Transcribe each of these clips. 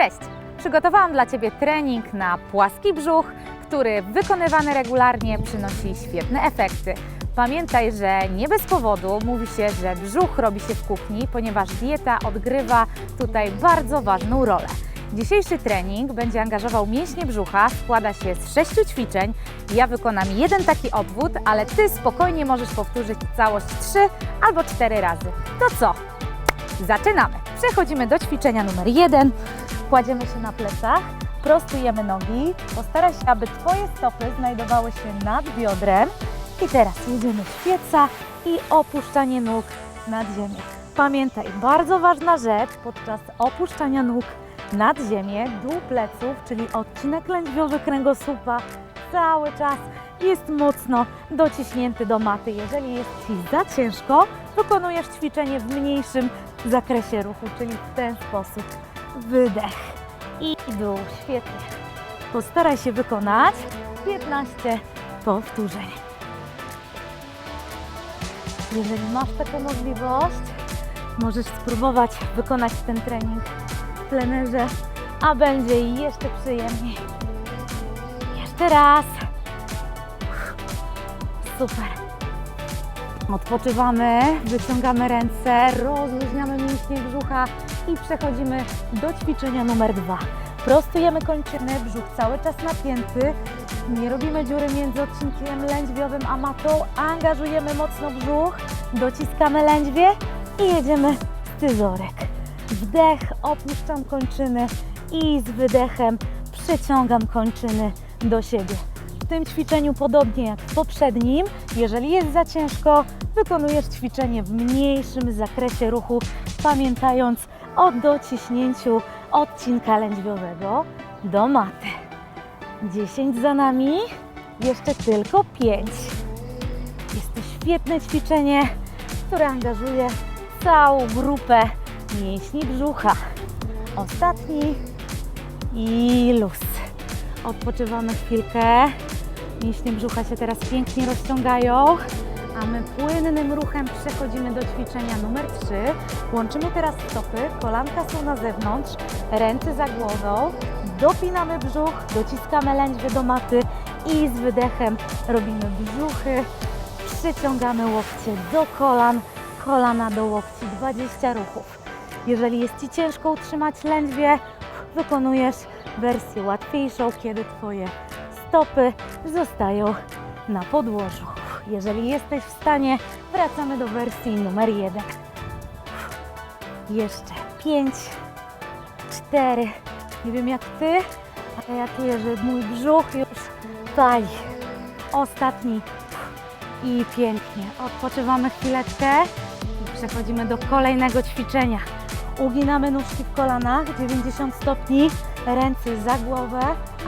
Cześć! Przygotowałam dla Ciebie trening na płaski brzuch, który wykonywany regularnie przynosi świetne efekty. Pamiętaj, że nie bez powodu mówi się, że brzuch robi się w kuchni, ponieważ dieta odgrywa tutaj bardzo ważną rolę. Dzisiejszy trening będzie angażował mięśnie brzucha, składa się z sześciu ćwiczeń. Ja wykonam jeden taki obwód, ale Ty spokojnie możesz powtórzyć całość trzy albo cztery razy. To co? Zaczynamy! Przechodzimy do ćwiczenia numer jeden. Kładziemy się na plecach, prostujemy nogi. Postaraj się, aby Twoje stopy znajdowały się nad biodrem. I teraz jedziemy świeca i opuszczanie nóg nad ziemię. Pamiętaj, bardzo ważna rzecz podczas opuszczania nóg nad ziemię, dół pleców, czyli odcinek lędźwiowy kręgosłupa cały czas jest mocno dociśnięty do maty. Jeżeli jest Ci za ciężko, wykonujesz ćwiczenie w mniejszym zakresie ruchu, czyli w ten sposób. Wydech i dół. Świetnie. Postaraj się wykonać 15 powtórzeń. Jeżeli masz taką możliwość, możesz spróbować wykonać ten trening w plenerze, a będzie jeszcze przyjemniej. Jeszcze raz. Super. Odpoczywamy, wyciągamy ręce, rozluźniamy mięśnie brzucha i przechodzimy do ćwiczenia numer dwa. Prostujemy kończyny, brzuch cały czas napięty. Nie robimy dziury między odcinkiem lędźwiowym a matą. Angażujemy mocno brzuch, dociskamy lędźwie i jedziemy scyzorek. Wdech, opuszczam kończyny i z wydechem przyciągam kończyny do siebie. Tym ćwiczeniu, podobnie jak w poprzednim, jeżeli jest za ciężko, wykonujesz ćwiczenie w mniejszym zakresie ruchu, pamiętając o dociśnięciu odcinka lędźwiowego do maty. 10 za nami, jeszcze tylko 5. Jest to świetne ćwiczenie, które angażuje całą grupę mięśni brzucha. Ostatni i luz. Odpoczywamy chwilkę. Mięśnie brzucha się teraz pięknie rozciągają, a my płynnym ruchem przechodzimy do ćwiczenia numer 3. Łączymy teraz stopy, kolanka są na zewnątrz, ręce za głową, dopinamy brzuch, dociskamy lędźwie do maty i z wydechem robimy brzuchy, przyciągamy łokcie do kolan, kolana do łokci, 20 ruchów. Jeżeli jest Ci ciężko utrzymać lędźwie, wykonujesz wersję łatwiejszą, kiedy Twoje stopy zostają na podłożu. Jeżeli jesteś w stanie, wracamy do wersji numer jeden. Jeszcze pięć, cztery. Nie wiem jak Ty, ale ja czuję, że mój brzuch już pali. Ostatni. I pięknie. Odpoczywamy chwileczkę i przechodzimy do kolejnego ćwiczenia. Uginamy nóżki w kolanach, 90 stopni, ręce za głowę,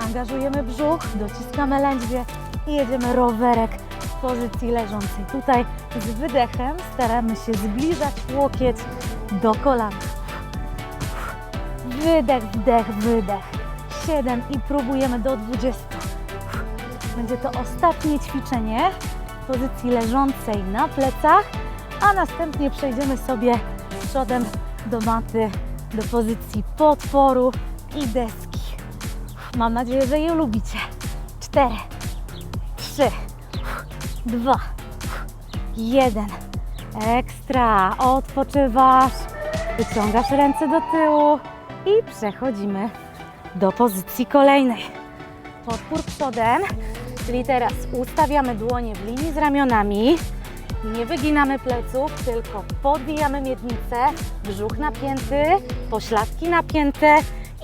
angażujemy brzuch, dociskamy lędźwie i jedziemy rowerek w pozycji leżącej. Tutaj z wydechem staramy się zbliżać łokieć do kolana. Wydech, wdech, wydech. 7 i próbujemy do 20. Będzie to ostatnie ćwiczenie w pozycji leżącej na plecach, a następnie przejdziemy sobie przodem do maty, do pozycji potworu i deski. Mam nadzieję, że je lubicie. 4, 3, 2, 1. Ekstra. Odpoczywasz. Wyciągasz ręce do tyłu i przechodzimy do pozycji kolejnej. Podpór przodem, czyli teraz ustawiamy dłonie w linii z ramionami. Nie wyginamy pleców, tylko podbijamy miednicę, brzuch napięty, pośladki napięte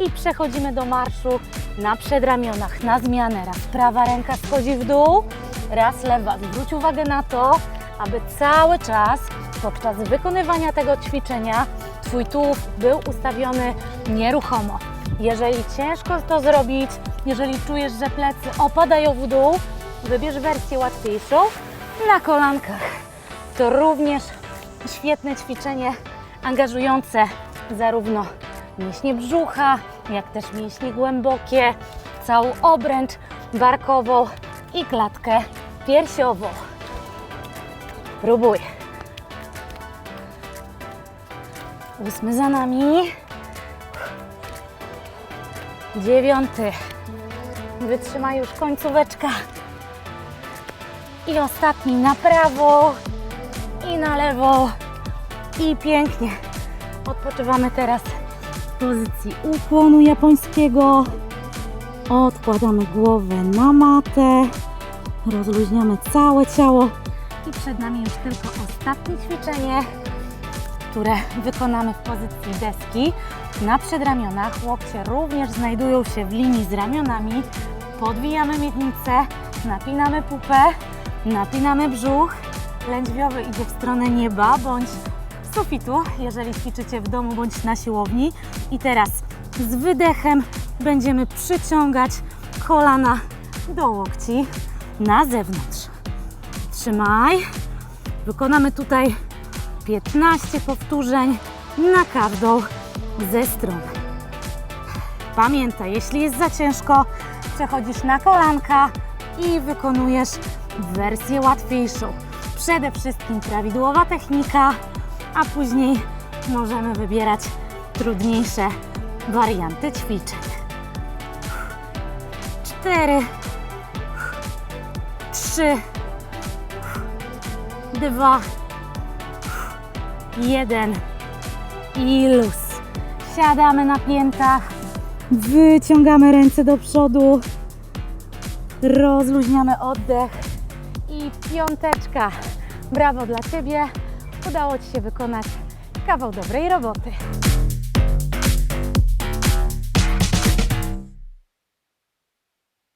i przechodzimy do marszu na przedramionach na zmianę. Raz prawa ręka schodzi w dół, raz lewa. Zwróć uwagę na to, aby cały czas podczas wykonywania tego ćwiczenia Twój tułów był ustawiony nieruchomo. Jeżeli ciężko to zrobić, jeżeli czujesz, że plecy opadają w dół, wybierz wersję łatwiejszą na kolankach. To również świetne ćwiczenie angażujące zarówno mięśnie brzucha, jak też mięśnie głębokie, całą obręcz barkową i klatkę piersiową. Próbuj. Ósmy za nami. dziewiąty. Wytrzymaj już końcóweczka. I ostatni na prawo i na lewo. I pięknie. Odpoczywamy teraz w pozycji ukłonu japońskiego. Odkładamy głowę na matę. Rozluźniamy całe ciało. I przed nami już tylko ostatnie ćwiczenie, które wykonamy w pozycji deski. Na przedramionach łokcie również znajdują się w linii z ramionami. Podwijamy miednicę, napinamy pupę, napinamy brzuch. Lędźwiowy idzie w stronę nieba bądź sufitu, jeżeli ćwiczycie w domu bądź na siłowni. I teraz z wydechem będziemy przyciągać kolana do łokci na zewnątrz. Trzymaj. Wykonamy tutaj 15 powtórzeń na każdą ze stron. Pamiętaj, jeśli jest za ciężko, przechodzisz na kolanka i wykonujesz wersję łatwiejszą. Przede wszystkim prawidłowa technika, a później możemy wybierać trudniejsze warianty ćwiczeń. Cztery, trzy, dwa, jeden i luz. Siadamy na piętach, wyciągamy ręce do przodu, rozluźniamy oddech i piąteczka. Brawo dla Ciebie, udało Ci się wykonać kawał dobrej roboty.